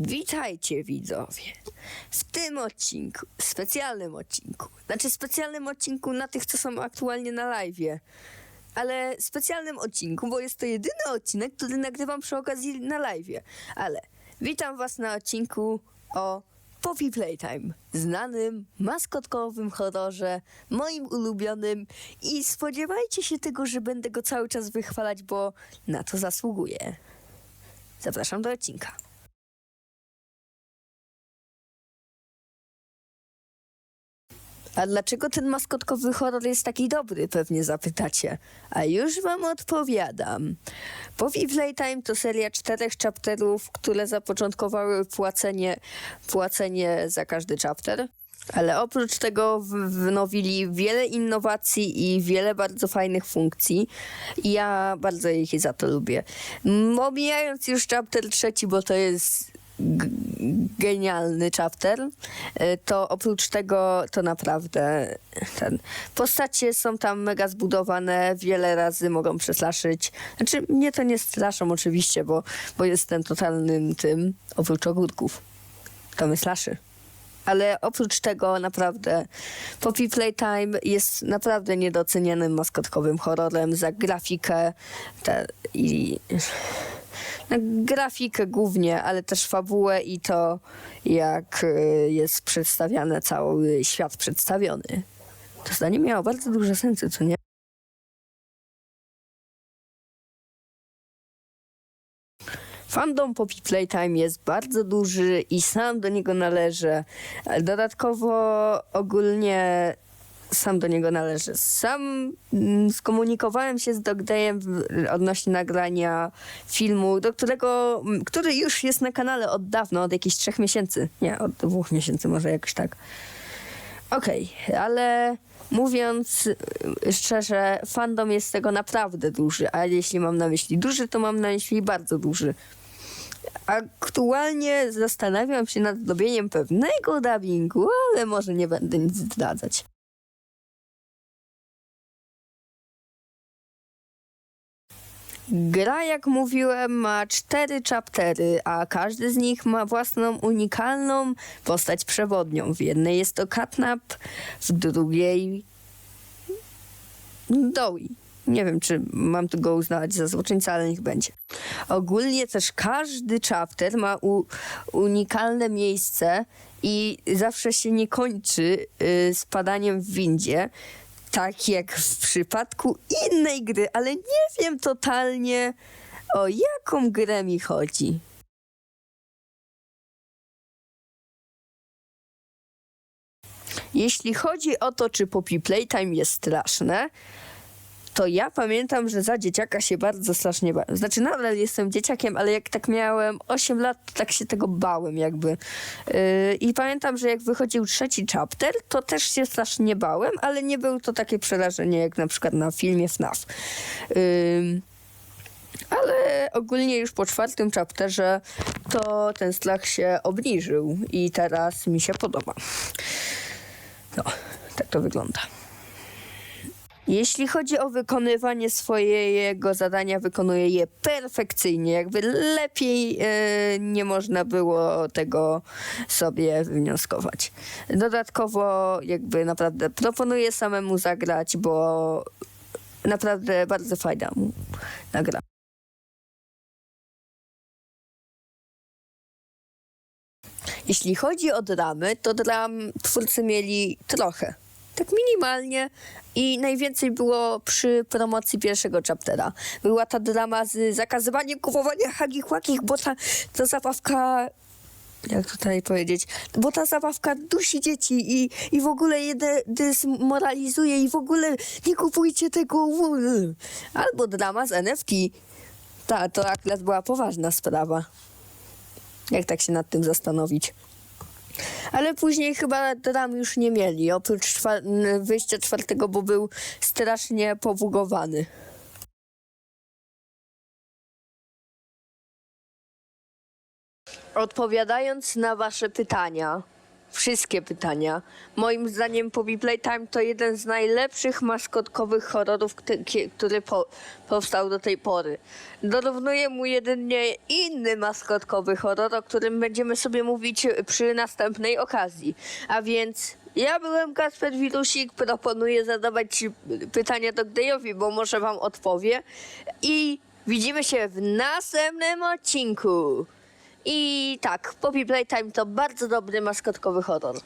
Witajcie widzowie. W tym odcinku, specjalnym odcinku, znaczy specjalnym odcinku na tych, co są aktualnie na live, ale specjalnym odcinku, bo jest to jedyny odcinek, który nagrywam przy okazji na live. Ale witam was na odcinku o Poppy Playtime, znanym maskotkowym horrorze, moim ulubionym i spodziewajcie się tego, że będę go cały czas wychwalać, bo na to zasługuję. Zapraszam do odcinka. A dlaczego ten maskotkowy horror jest taki dobry, pewnie zapytacie. A już wam odpowiadam. Poppy Playtime to seria czterech chapterów, które zapoczątkowały płacenie, płacenie za każdy chapter. Ale oprócz tego wnowili wiele innowacji i wiele bardzo fajnych funkcji. Ja bardzo ich za to lubię. Omijając już chapter trzeci, bo to jest genialny chapter, y, to oprócz tego to naprawdę ten, postacie są tam mega zbudowane, wiele razy mogą przeslaszyć. Znaczy mnie to nie straszą oczywiście, bo, bo jestem totalnym tym, oprócz ogórków. To my slaszy. Ale oprócz tego naprawdę Poppy Playtime jest naprawdę niedocenianym maskotkowym horrorem za grafikę te, i grafikę głównie, ale też fabułę i to, jak y, jest przedstawiany cały świat przedstawiony. To zdanie miało bardzo duże sensy, co nie? Fandom Poppy Playtime jest bardzo duży i sam do niego należę. Dodatkowo ogólnie sam do niego należę. Sam mm, skomunikowałem się z Dogdayem w- odnośnie nagrania filmu, do którego, m, który już jest na kanale od dawna, od jakichś trzech miesięcy. Nie, od dwóch miesięcy może jakoś tak. Okej, ale mówiąc y, szczerze, fandom jest tego naprawdę duży, a jeśli mam na myśli duży, to mam na myśli bardzo duży. Aktualnie zastanawiam się nad zrobieniem pewnego dubbingu, ale może nie będę nic zdradzać. Gra, jak mówiłem, ma cztery chaptery, a każdy z nich ma własną unikalną postać przewodnią. W jednej jest to Catnap, w drugiej Dowie. Nie wiem, czy mam tu go uznawać za złoczyńcę, ale niech będzie. Ogólnie też każdy chapter ma u, unikalne miejsce i zawsze się nie kończy y, spadaniem w windzie, tak jak w przypadku innej gry, ale nie wiem totalnie o jaką grę mi chodzi. Jeśli chodzi o to, czy Poppy Playtime jest straszne, to ja pamiętam, że za dzieciaka się bardzo strasznie bałem. Znaczy nadal jestem dzieciakiem, ale jak tak miałem 8 lat, to tak się tego bałem jakby. Yy, I pamiętam, że jak wychodził trzeci chapter, to też się strasznie bałem, ale nie był to takie przerażenie jak na przykład na filmie FNAF. Yy, ale ogólnie już po czwartym chapterze to ten strach się obniżył i teraz mi się podoba. No, tak to wygląda. Jeśli chodzi o wykonywanie swojego zadania, wykonuje je perfekcyjnie. Jakby lepiej e, nie można było tego sobie wywnioskować. Dodatkowo, jakby naprawdę proponuję samemu zagrać, bo naprawdę bardzo fajna mu nagra. Jeśli chodzi o dramy, to dram twórcy mieli trochę. Tak minimalnie i najwięcej było przy promocji pierwszego chaptera. Była ta drama z zakazywaniem kupowania hagich łakich, bo ta, ta zabawka jak tutaj powiedzieć, bo ta zabawka dusi dzieci i, i w ogóle je de- desmoralizuje i w ogóle nie kupujcie tego. Albo drama z NFT. Ta, to akurat była poważna sprawa. Jak tak się nad tym zastanowić. Ale później chyba dram już nie mieli, oprócz wyjścia czwartego, bo był strasznie pobugowany. Odpowiadając na wasze pytania, wszystkie pytania. Moim zdaniem Poppy Playtime to jeden z najlepszych maskotkowych horrorów, który po, powstał do tej pory. Dorównuje mu jedynie inny maskotkowy horror, o którym będziemy sobie mówić przy następnej okazji. A więc ja byłem Kasper Wirusik, proponuję zadawać pytania Dogdayowi, bo może wam odpowie. I widzimy się w następnym odcinku. I tak, Poppy Playtime to bardzo dobry maskotkowy horror.